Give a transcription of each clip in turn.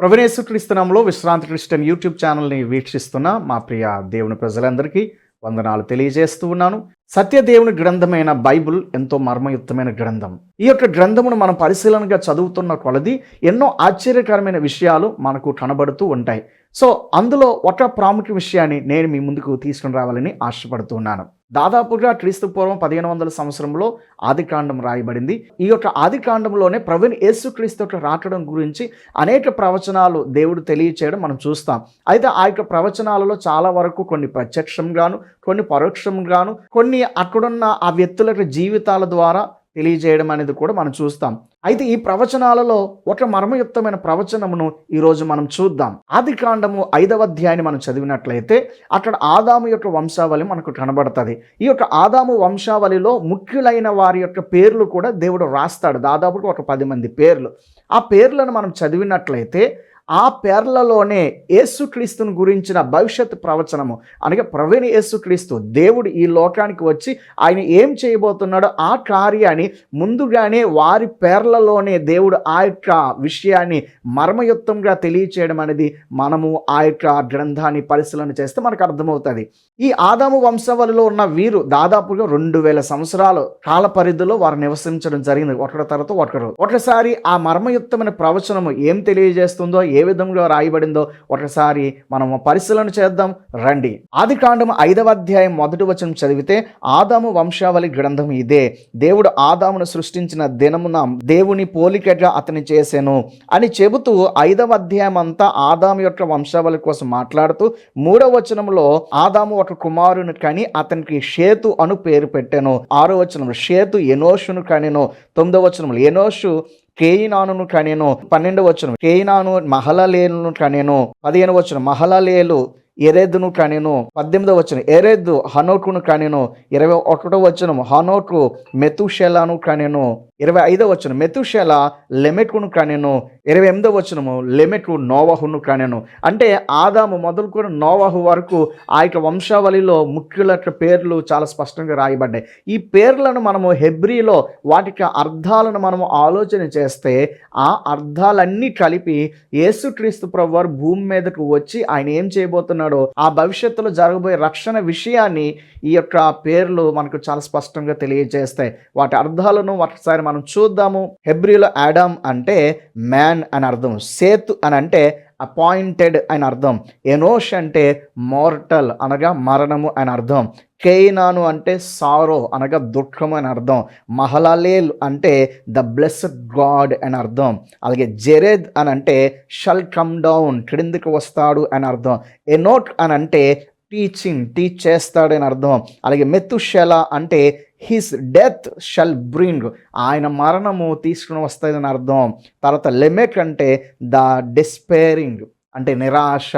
ప్రవణేశ్వరిస్తనంలో విశ్రాంతి Christian YouTube ఛానల్ని వీక్షిస్తున్న మా ప్రియ దేవుని ప్రజలందరికీ వందనాలు తెలియజేస్తూ ఉన్నాను. సత్యదేవుని గ్రంథమైన బైబిల్ ఎంతో మర్మయుక్తమైన గ్రంథం. ఈ యొక్క గ్రంథమును మనం పరిశీలనగా చదువుతున్న కొలది ఎన్నో ఆశ్చర్యకరమైన విషయాలు మనకు కనబడుతూ ఉంటాయి. సో అందులో ఒక ప్రాముఖ్య విషయాన్ని నేను మీ ముందుకు తీసుకుని రావాలని ఆశపడుతున్నాను దాదాపుగా క్రీస్తు పూర్వం పదిహేను వందల సంవత్సరంలో ఆదికాండం రాయబడింది. ఈ యొక్క ఆదికాండంలోనే ప్రవీణ్ యేసుక్రీస్తు యొక్క రాకడం గురించి అనేక ప్రవచనాలు దేవుడు తెలియచేయడం మనం చూస్తాం. అయితే ఆ యొక్క ప్రవచనాలలో చాలా వరకు కొన్ని ప్రత్యక్షంగాను కొన్ని పరోక్షంగాను కొన్ని అక్కడున్న ఆ వ్యక్తుల యొక్క జీవితాల ద్వారా తెలియజేయడం అనేది కూడా మనం చూస్తాం. అయితే ఈ ప్రవచనాలలో ఒక మర్మయుక్తమైన ప్రవచనమును ఈరోజు మనం చూద్దాం. ఆది కాండము ఐదవ అధ్యాయాన్ని మనం చదివినట్లయితే అక్కడ ఆదాము యొక్క వంశావళి మనకు కనబడుతుంది. ఈ యొక్క ఆదాము వంశావళిలో ముఖ్యులైన వారి యొక్క పేర్లు కూడా దేవుడు రాస్తాడు. దాదాపుగా ఒక పది మంది పేర్లు. ఆ పేర్లను మనం చదివినట్లయితే ఆ పేర్లలోనే యేసుక్రీస్తుని గురించిన భవిష్యత్ ప్రవచనము. అనగా ప్రవీణ యేసుక్రీస్తు దేవుడు ఈ లోకానికి వచ్చి ఆయన ఏం చేయబోతున్నాడో ఆ కార్యాన్ని ముందుగానే వారి పేర్లలోనే దేవుడు ఆ యొక్క విషయాన్ని మర్మయుక్తంగా తెలియచేయడం అనేది మనము ఆ యొక్క గ్రంథాన్ని పరిశీలన చేస్తే మనకు అర్థమవుతుంది. ఈ ఆదాము వంశవలిలో ఉన్న వీరు దాదాపుగా రెండు వేల సంవత్సరాలు కాల పరిధిలో వారు నివసించడం జరిగింది. ఒకరి తర్వాత ఒకరు ఒకసారి ఆ మర్మయుక్తమైన ప్రవచనము ఏం తెలియజేస్తుందో ఏ విధంగా రాయబడిందో ఒకసారి మనం పరిశీలన చేద్దాం. రండి. ఆది కాండం ఐదవ అధ్యాయం మొదటి వచనం చదివితే ఆదాము వంశావళి గ్రంథం ఇదే. దేవుడు ఆదామును సృష్టించిన దినమున దేవుని పోలికగా అతని చేశాను అని చెబుతూ ఐదవ అధ్యాయం అంతా ఆదాము యొక్క వంశావళి కోసం మాట్లాడుతూ మూడవ వచనంలో ఆదాము ఒక కుమారుని కని అతనికి షేతు అను పేరు పెట్టాను. ఆరో వచనం షేతు ఎనోషును కనెను. తొమ్మిదవ వచనంలో ఎనోషు కేయినాను కనెను పన్నెండు వచనం. కేయినాను మహలలేను కనెను పదిహేను వచనం. మహలలేలు ఎరేద్దును కనెను పద్దెనిమిదో వచనం. ఎరేద్దు హనోకును కనెను ఇరవై ఒకటో వచనం. హనోకు మెతుషెలాను కనెను ఇరవై ఐదవ వచనం. మెతుషెల లెమెకును కనెను ఇరవై ఎనిమిదవ వచనము లెమెకు నోవాహును కనెను అంటే ఆదాము మొదలుకొని నోవహు వరకు ఆ యొక్క వంశావళిలో ముఖ్యుల యొక్క పేర్లు చాలా స్పష్టంగా రాయబడ్డాయి. ఈ పేర్లను మనము హెబ్రీలో వాటికి అర్థాలను మనము ఆలోచన చేస్తే ఆ అర్థాలన్నీ కలిపి యేసుక్రీస్తు ప్రభువారు భూమి మీదకు వచ్చి ఆయన ఏం చేయబోతున్నాడో ఆ భవిష్యత్తులో జరగబోయే రక్షణ విషయాన్ని ఈ యొక్క పేర్లు మనకు చాలా స్పష్టంగా తెలియజేస్తాయి. వాటి అర్థాలను ఒకసారి మనం చూద్దాము. హెబ్రిలో యాడమ్ అంటే మ్యాన్ అని అర్థం. సేతు అని అంటే అపాయింటెడ్ అని అర్థం. ఎనోష్ అంటే మోర్టల్ అనగా మరణము అని అర్థం. కేయినాను అంటే సారో అనగా దుఃఖం అని అర్థం. మహలలేల్ అంటే ద బ్లెస్డ్ గాడ్ అని అర్థం. అలాగే జెరెద్ అని అంటే షల్ కమ్ డౌన్ క్రిందికి వస్తాడు అని అర్థం. ఎనోట్ అని అంటే టీచింగ్ టీచ్ చేస్తాడని అర్థం. అలాగే మెతుషెల అంటే హిస్ డెత్ షల్ బ్రింగ్ ఆయన మరణము తీసుకుని వస్తుందని అర్థం. తర్వాత లెమెక్ అంటే ద డిస్పేరింగ్ అంటే నిరాశ.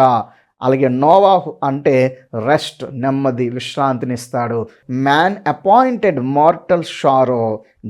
అలాగే నోవాహు అంటే రెస్ట్ నెమ్మది విశ్రాంతినిస్తాడు man appointed mortal sorrow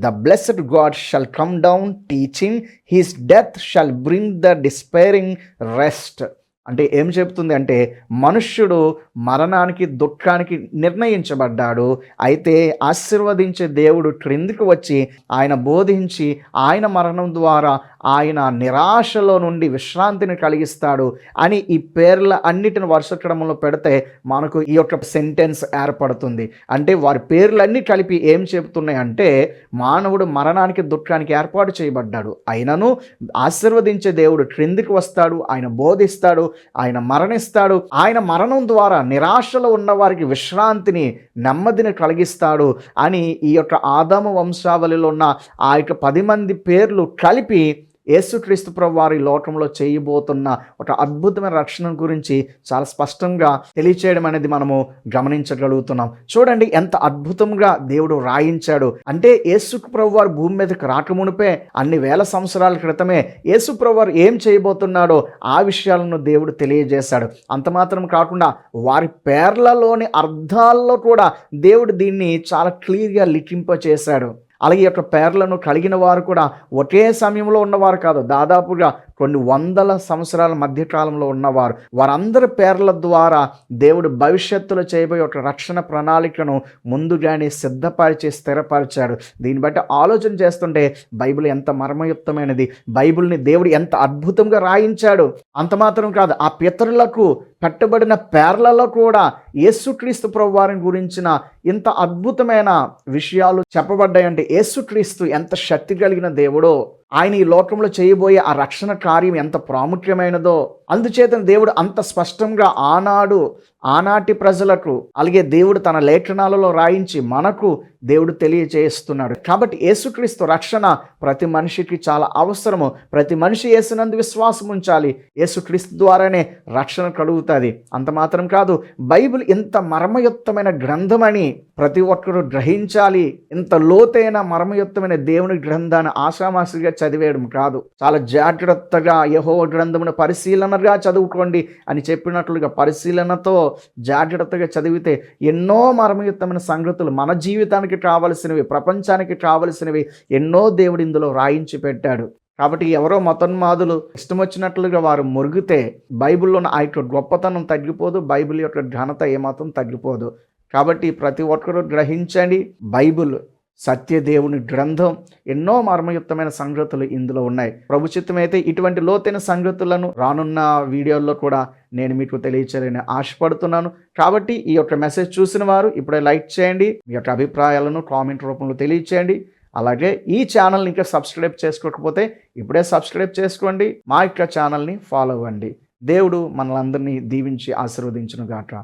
the blessed God shall come down teaching his death shall bring the despairing rest అంటే ఏం చెప్తుంది అంటే మనుష్యుడు మరణానికి దుఃఖానికి నిర్ణయించబడ్డాడు. అయితే ఆశీర్వదించే దేవుడు క్రిందికి వచ్చి ఆయన బోధించి ఆయన మరణం ద్వారా ఆయన నిరాశలో నుండి విశ్రాంతిని కలిగిస్తాడు అని ఈ పేర్ల అన్నిటిని వరుస క్రమంలో పెడితే మనకు ఈ యొక్క సెంటెన్స్ ఏర్పడుతుంది. అంటే వారి పేర్లన్నీ కలిపి ఏం చెబుతున్నాయి అంటే మానవుడు మరణానికి దుఃఖానికి ఏర్పాటు చేయబడ్డాడు. అయినను ఆశీర్వదించే దేవుడు క్రిందికి వస్తాడు ఆయన బోధిస్తాడు ఆయన మరణిస్తాడు. ఆయన మరణం ద్వారా నిరాశలో ఉన్న వారికి విశ్రాంతిని నెమ్మదిని కలిగిస్తాడు అని ఈ యొక్క ఆదాము వంశావళిలో ఉన్న ఆ యొక్క పది మంది పేర్లు కలిపి యేసుక్రీస్తు ప్రభు వారి లోకంలో చేయబోతున్న ఒక అద్భుతమైన రక్షణ గురించి చాలా స్పష్టంగా తెలియచేయడం అనేది మనము గమనించగలుగుతున్నాం. చూడండి ఎంత అద్భుతంగా దేవుడు రాయించాడు. అంటే యేసు ప్రభు వారు భూమి మీదకి రాకమునిపే అన్ని వేల సంవత్సరాల క్రితమే యేసు ప్రభు వారు ఏం చేయబోతున్నాడో ఆ విషయాలను దేవుడు తెలియజేశాడు. అంత మాత్రం కాకుండా వారి పేర్లలోని అర్థాల్లో కూడా దేవుడు దీన్ని చాలా క్లియర్గా లిఖింప చేశాడు అలాగే యొక్క పేర్లను కలిగిన వారు కూడా ఒకే సమయంలో ఉన్నవారు కాదు. దాదాపుగా కొన్ని వందల సంవత్సరాల మధ్యకాలంలో ఉన్నవారు. వారందరి పేర్ల ద్వారా దేవుడు భవిష్యత్తులో చేయబోయే ఒక రక్షణ ప్రణాళికను ముందుగానే సిద్ధపరిచి స్థిరపరిచాడు. దీన్ని బట్టి ఆలోచన చేస్తుంటే బైబిల్ ఎంత మర్మయుక్తమైనది. బైబిల్ని దేవుడు ఎంత అద్భుతంగా రాయించాడు. అంత మాత్రం కాదు ఆ పితరులకు పెట్టబడిన పేర్లలో కూడా యేసుక్రీస్తు ప్రభు వారిని గురించిన ఇంత అద్భుతమైన విషయాలు చెప్పబడ్డాయంటే యేసుక్రీస్తు ఎంత శక్తి కలిగిన దేవుడో. ఆయన ఈ లోకంలో చేయబోయే ఆ రక్షణ కార్యం ఎంత ప్రాముఖ్యమైనదో అందుచేత దేవుడు అంత స్పష్టంగా ఆనాడు ఆనాటి ప్రజలకు అలాగే దేవుడు తన లేఖనాలలో రాయించి మనకు దేవుడు తెలియజేస్తున్నాడు కాబట్టి యేసుక్రీస్తు రక్షణ ప్రతి మనిషికి చాలా అవసరము. ప్రతి మనిషి యేసునందు విశ్వాసం ఉంచాలి. యేసుక్రీస్తు ద్వారానే రక్షణ కలుగుతుంది. అంత మాత్రం కాదు బైబిల్ ఇంత మర్మయుక్తమైన గ్రంథమని ప్రతి ఒక్కరూ గ్రహించాలి. ఇంత లోతైన మర్మయుక్తమైన దేవుని గ్రంథాన్ని ఆశామాసిగా చదివేయడం కాదు. చాలా జాగ్రత్తగా యహో గ్రంథమును పరిశీలనగా చదువుకోండి అని చెప్పినట్లుగా పరిశీలనతో జాగ్రత్తగా చదివితే ఎన్నో మర్మయుక్తమైన సంగతులు మన జీవితానికి కావలసినవి ప్రపంచానికి కావలసినవి ఎన్నో దేవుడు ఇందులో రాయించి పెట్టాడు. కాబట్టి ఎవరో మతోన్మాదులు ఇష్టం వచ్చినట్లుగా వారు మురిగితే బైబిల్లో ఆ యొక్క గొప్పతనం తగ్గిపోదు బైబిల్ యొక్క ఘనత ఏమాత్రం తగ్గిపోదు. కాబట్టి ప్రతి ఒక్కరూ గ్రహించండి బైబిల్ సత్యదేవుని గ్రంథం. ఎన్నో మర్మయుక్తమైన సంగతులు ఇందులో ఉన్నాయి. ప్రభు అయితే ఇటువంటి లోతైన సంగతులను రానున్న వీడియోల్లో కూడా నేను మీకు తెలియచేయాలని ఆశపడుతున్నాను. కాబట్టి ఈ యొక్క మెసేజ్ చూసిన వారు ఇప్పుడే లైక్ చేయండి మీ యొక్క అభిప్రాయాలను కామెంట్ రూపంలో తెలియచేయండి. అలాగే ఈ ఛానల్ని ఇంకా సబ్స్క్రైబ్ చేసుకోకపోతే ఇప్పుడే సబ్స్క్రైబ్ చేసుకోండి మా యొక్క ఛానల్ని ఫాలో అవ్వండి. దేవుడు మనలందరినీ దీవించి ఆశీర్వదించును గాక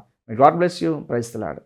గాడ్ బ్లెస్ యూ ప్రైస్తలాడు